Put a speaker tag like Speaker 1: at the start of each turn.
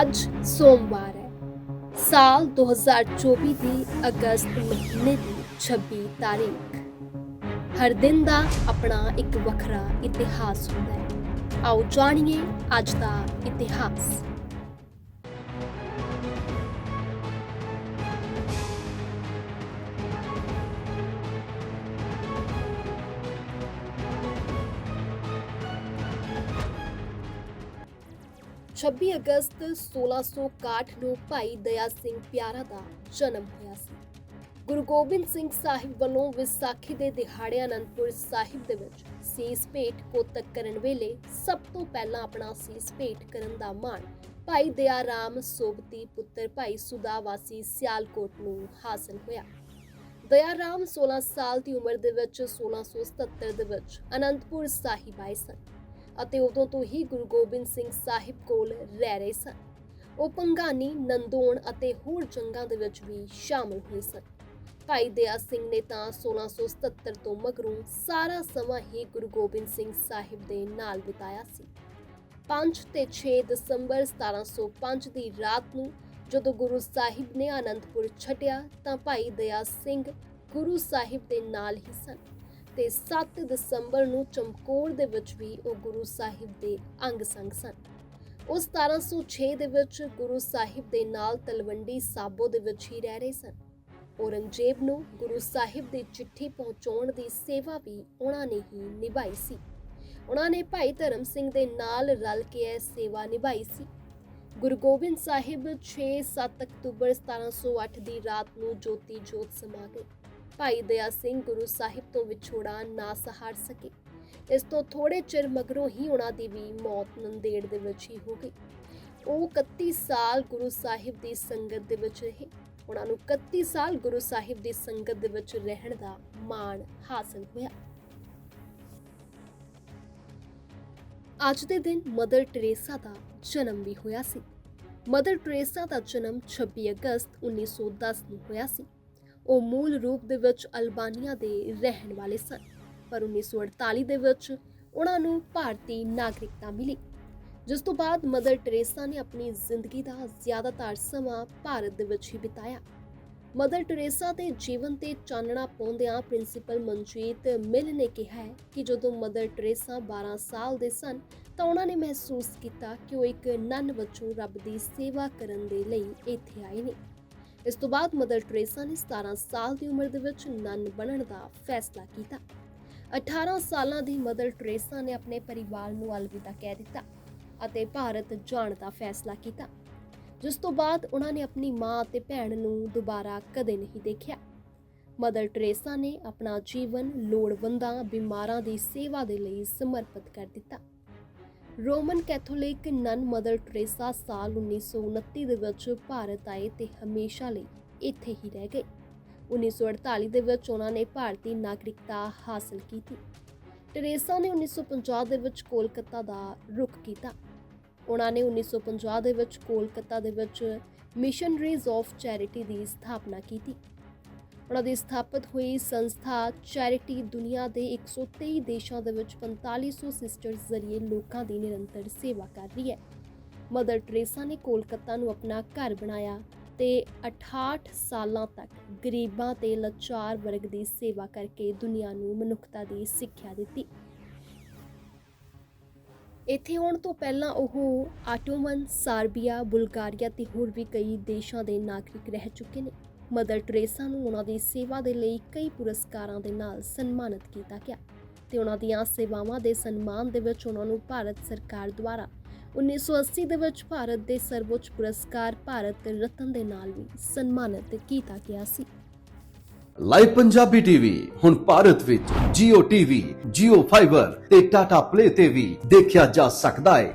Speaker 1: ਅੱਜ ਸੋਮਵਾਰ ਹੈ। ਸਾਲ 2024 ਦੀ ਅਗਸਤ ਮਹੀਨੇ ਦੀ 26 ਤਾਰੀਖ। ਹਰ ਦਿਨ ਦਾ ਆਪਣਾ ਇੱਕ ਵੱਖਰਾ ਇਤਿਹਾਸ ਹੁੰਦਾ ਹੈ। ਆਓ ਜਾਣੀਏ ਅੱਜ ਦਾ ਇਤਿਹਾਸ। ਛੱਬੀ ਅਗਸਤ 1661 ਨੂੰ ਭਾਈ ਦਇਆ ਸਿੰਘ ਪਿਆਰਾ ਦਾ ਜਨਮ ਹੋਇਆ ਸੀ। ਗੁਰੂ ਗੋਬਿੰਦ ਸਿੰਘ ਸਾਹਿਬ ਵੱਲੋਂ ਵਿਸਾਖੀ ਦੇ ਦਿਹਾੜੇ ਅਨੰਦਪੁਰ ਸਾਹਿਬ ਦੇ ਵਿੱਚ ਸੀਸ ਭੇਟ ਕੋਤਕ ਕਰਨ ਵੇਲੇ ਸਭ ਤੋਂ ਪਹਿਲਾਂ ਆਪਣਾ ਸੀਸ ਭੇਟ ਕਰਨ ਦਾ ਮਾਣ ਭਾਈ ਦਇਆ ਰਾਮ ਸੋਬਤੀ ਪੁੱਤਰ ਭਾਈ ਸੁਦਾ ਵਾਸੀ ਸਿਆਲਕੋਟ ਨੂੰ ਹਾਸਲ ਹੋਇਆ। ਦਇਆ ਰਾਮ 16 ਸਾਲ ਦੀ ਉਮਰ ਦੇ ਵਿੱਚ 1677 ਦੇ ਵਿੱਚ ਅਨੰਦਪੁਰ ਸਾਹਿਬ ਆਏ ਸਨ। ਅਤੇ ਉਦੋਂ ਤੋਂ ਹੀ ਗੁਰੂ ਗੋਬਿੰਦ ਸਿੰਘ ਸਾਹਿਬ ਕੋਲ ਰਹਿ ਰਹੇ ਸਨ। ਉਹ ਪੰਗਾਨੀ, ਨੰਦੋਣ ਅਤੇ ਹੋਰ ਜੰਗਾਂ ਦੇ ਵਿੱਚ ਵੀ ਸ਼ਾਮਲ ਹੋਏ ਸਨ। ਭਾਈ ਦਇਆ ਸਿੰਘ ਨੇ ਤਾਂ 1677 ਤੋਂ ਮਗਰੋਂ ਸਾਰਾ ਸਮਾਂ ਹੀ ਗੁਰੂ ਗੋਬਿੰਦ ਸਿੰਘ ਸਾਹਿਬ ਦੇ ਨਾਲ ਬਿਤਾਇਆ ਸੀ। 5 ਤੇ 6 ਦਸੰਬਰ 1705 ਦੀ ਰਾਤ ਨੂੰ ਜਦੋਂ ਗੁਰੂ ਸਾਹਿਬ ਨੇ ਆਨੰਦਪੁਰ ਛੱਡਿਆ ਤਾਂ ਭਾਈ ਦਇਆ ਸਿੰਘ ਗੁਰੂ ਸਾਹਿਬ ਦੇ ਨਾਲ ਹੀ ਸਨ। ਤੇ 7 ਦਸੰਬਰ ਨੂੰ ਚਮਕੌਰ ਦੇ ਵਿੱਚ ਵੀ ਉਹ ਗੁਰੂ ਸਾਹਿਬ ਦੇ ਅੰਗ ਸੰਗ ਸਨ। ਉਹ 1706 ਦੇ ਵਿੱਚ ਗੁਰੂ ਸਾਹਿਬ ਦੇ ਨਾਲ ਤਲਵੰਡੀ ਸਾਬੋ ਦੇ ਵਿੱਚ ਹੀ ਰਹਿ ਰਹੇ ਸਨ। ਔਰੰਗਜ਼ੇਬ ਨੂੰ ਗੁਰੂ ਸਾਹਿਬ ਦੀ ਚਿੱਠੀ ਪਹੁੰਚਾਉਣ ਦੀ ਸੇਵਾ ਵੀ ਉਹਨਾਂ ਨੇ ਹੀ ਨਿਭਾਈ ਸੀ। ਉਹਨਾਂ ਨੇ ਭਾਈ ਧਰਮ ਸਿੰਘ ਦੇ ਨਾਲ ਰਲ ਕੇ ਇਹ ਸੇਵਾ ਨਿਭਾਈ ਸੀ। ਗੁਰੂ ਗੋਬਿੰਦ ਸਾਹਿਬ 6-7 ਅਕਤੂਬਰ 1708 ਦੀ ਰਾਤ ਨੂੰ ਜੋਤੀ ਜੋਤ ਸਮਾ ਗਏ। ਭਾਈ ਦਇਆ ਸਿੰਘ ਗੁਰੂ ਸਾਹਿਬ ਤੋਂ ਵਿਛੋੜਾ ਨਾ ਸਹਾਰ ਸਕੇ। ਇਸ ਤੋਂ ਥੋੜੇ ਚਿਰ ਮਗਰੋਂ ਹੀ ਉਹਨਾਂ ਦੀ ਵੀ ਮੌਤ ਨੰਦੇੜ ਦੇ ਵਿੱਚ ਹੀ ਹੋ ਗਈ। ਉਹ 31 ਸਾਲ ਗੁਰੂ ਸਾਹਿਬ ਦੀ ਸੰਗਤ ਦੇ ਵਿੱਚ ਰਹੇ। ਉਹਨਾਂ ਨੂੰ 31 ਸਾਲ ਗੁਰੂ ਸਾਹਿਬ ਦੀ ਸੰਗਤ ਦੇ ਵਿੱਚ ਰਹਿਣ ਦਾ ਮਾਣ ਹਾਸਲ ਹੋਇਆ। ਅੱਜ ਦੇ ਦਿਨ ਮਦਰ ਟਰੇਸਾ ਦਾ ਜਨਮ ਵੀ ਹੋਇਆ ਸੀ। ਮਦਰ ਟਰੇਸਾ ਦਾ ਜਨਮ 26 ਅਗਸਤ 1910 ਨੂੰ ਹੋਇਆ ਸੀ। ਉਹ ਮੂਲ ਰੂਪ ਦੇ ਵਿੱਚ ਅਲਬਾਨੀਆ ਦੇ ਰਹਿਣ ਵਾਲੇ ਸਨ। ਪਰ 1948 ਦੇ ਵਿੱਚ ਉਹਨਾਂ ਨੂੰ ਭਾਰਤੀ ਨਾਗਰਿਕਤਾ ਮਿਲੀ, ਜਿਸ ਤੋਂ ਬਾਅਦ ਮਦਰ ਟਰੇਸਾ ਨੇ ਆਪਣੀ ਜ਼ਿੰਦਗੀ ਦਾ ਜ਼ਿਆਦਾਤਰ ਸਮਾਂ ਭਾਰਤ ਦੇ ਵਿੱਚ ਹੀ ਬਿਤਾਇਆ। ਮਦਰ ਟਰੇਸਾ ਦੇ ਜੀਵਨ ਤੇ ਚਾਨਣਾ ਪਾਉਂਦਿਆਂ ਪ੍ਰਿੰਸੀਪਲ ਮਨਜੀਤ ਮਿਲ ਨੇ ਕਿਹਾ ਹੈ ਕਿ ਜਦੋਂ ਮਦਰ ਟਰੇਸਾ 12 ਸਾਲ ਦੇ ਸਨ, ਤਾਂ ਉਹਨਾਂ ਨੇ ਮਹਿਸੂਸ ਕੀਤਾ ਕਿ ਉਹ ਇੱਕ ਨਨ ਵਜੋਂ ਰੱਬ ਦੀ ਸੇਵਾ ਕਰਨ ਦੇ ਲਈ ਇੱਥੇ ਆਏ ਨੇ। ਇਸ ਤੋਂ ਬਾਅਦ ਮਦਰ ਟਰੇਸਾ ਨੇ 17 ਸਾਲ ਦੀ ਉਮਰ ਦੇ ਵਿੱਚ ਨਨ ਬਣਨ ਦਾ ਫੈਸਲਾ ਕੀਤਾ। 18 ਸਾਲਾਂ ਦੀ ਮਦਰ ਟਰੇਸਾ ਨੇ ਆਪਣੇ ਪਰਿਵਾਰ ਨੂੰ ਅਲਵਿਦਾ ਕਹਿ ਦਿੱਤਾ ਅਤੇ ਭਾਰਤ ਜਾਣ ਦਾ ਫੈਸਲਾ ਕੀਤਾ। ਜਿਸ ਤੋਂ ਬਾਅਦ ਉਹਨਾਂ ਨੇ ਆਪਣੀ ਮਾਂ ਅਤੇ ਭੈਣ ਨੂੰ ਦੁਬਾਰਾ ਕਦੇ ਨਹੀਂ ਦੇਖਿਆ। ਮਦਰ ਟਰੇਸਾ ਨੇ ਆਪਣਾ ਜੀਵਨ ਲੋੜਵੰਦਾਂ ਬਿਮਾਰਾਂ ਦੀ ਸੇਵਾ ਦੇ ਲਈ ਸਮਰਪਿਤ ਕਰ ਦਿੱਤਾ। Roman Catholic nun Mother Teresa ਸਾਲ 1929 ਦੇ ਵਿੱਚ ਭਾਰਤ ਆਏ ਤੇ ਹਮੇਸ਼ਾ ਲਈ ਇੱਥੇ ਹੀ ਰਹਿ ਗਏ। 1948 ਦੇ ਵਿੱਚ ਉਹਨਾਂ ਨੇ ਭਾਰਤੀ ਨਾਗਰਿਕਤਾ ਹਾਸਲ ਕੀਤੀ। ਟਰੇਸਾ ਨੇ 1950 ਦੇ ਵਿੱਚ ਕੋਲਕਾਤਾ ਦਾ ਰੁਖ ਕੀਤਾ। ਉਹਨਾਂ ਨੇ 1950 ਦੇ ਵਿੱਚ ਕੋਲਕਾਤਾ ਦੇ ਵਿੱਚ ਮਿਸ਼ਨਰੀਜ਼ ਆਫ ਚੈਰਿਟੀ ਦੀ ਸਥਾਪਨਾ ਕੀਤੀ। ਉਹਨਾਂ ਦੀ ਸਥਾਪਿਤ ਹੋਈ ਸੰਸਥਾ ਚੈਰਿਟੀ ਦੁਨੀਆ ਦੇ 123 ਦੇਸ਼ਾਂ ਦੇ ਵਿੱਚ 4500 ਸਿਸਟਰਸ ਜ਼ਰੀਏ ਲੋਕਾਂ ਦੀ ਨਿਰੰਤਰ ਸੇਵਾ ਕਰ ਰਹੀ ਹੈ। ਮਦਰ ਟਰੇਸਾ ਨੇ ਕੋਲਕਾਤਾ ਨੂੰ ਆਪਣਾ ਘਰ ਬਣਾਇਆ ਤੇ 68 ਸਾਲਾਂ ਤੱਕ ਗਰੀਬਾਂ ਤੇ ਲਾਚਾਰ ਵਰਗ ਦੀ ਸੇਵਾ ਕਰਕੇ ਦੁਨੀਆ ਨੂੰ ਮਨੁੱਖਤਾ ਦੀ ਸਿੱਖਿਆ ਦਿੱਤੀ। ਇੱਥੇ ਆਉਣ ਤੋਂ ਪਹਿਲਾਂ ਉਹ ਆਟੋਮਨ, ਸਾਰਬੀਆ, ਬੁਲਗਾਰੀਆ ਤੇ ਹੋਰ ਵੀ ਕਈ ਦੇਸ਼ਾਂ ਦੇ ਨਾਗਰਿਕ ਰਹਿ ਚੁੱਕੇ ਨੇ। ਮਦਰ ਟਰੇਸਾ ਨੂੰ ਉਹਨਾਂ ਦੀ ਸੇਵਾ ਦੇ ਲਈ ਕਈ ਪੁਰਸਕਾਰਾਂ ਦੇ ਨਾਲ ਸਨਮਾਨਿਤ ਕੀਤਾ ਗਿਆ ਤੇ ਉਹਨਾਂ ਦੀਆਂ ਸੇਵਾਵਾਂ ਦੇ ਸਨਮਾਨ ਦੇ ਵਿੱਚ ਉਹਨਾਂ ਨੂੰ ਭਾਰਤ ਸਰਕਾਰ ਦੁਆਰਾ 1980 ਦੇ ਵਿੱਚ ਭਾਰਤ ਦੇ ਸਰਵੋੱਚ ਪੁਰਸਕਾਰ ਭਾਰਤ ਰਤਨ ਦੇ ਨਾਲ ਵੀ ਸਨਮਾਨਿਤ ਕੀਤਾ ਗਿਆ ਸੀ।
Speaker 2: ਲਾਈਵ ਪੰਜਾਬੀ ਟੀਵੀ ਹੁਣ ਭਾਰਤ ਵਿੱਚ Jio TV, Jio Fiber ਤੇ Tata Play ਤੇ ਵੀ ਦੇਖਿਆ ਜਾ ਸਕਦਾ ਹੈ।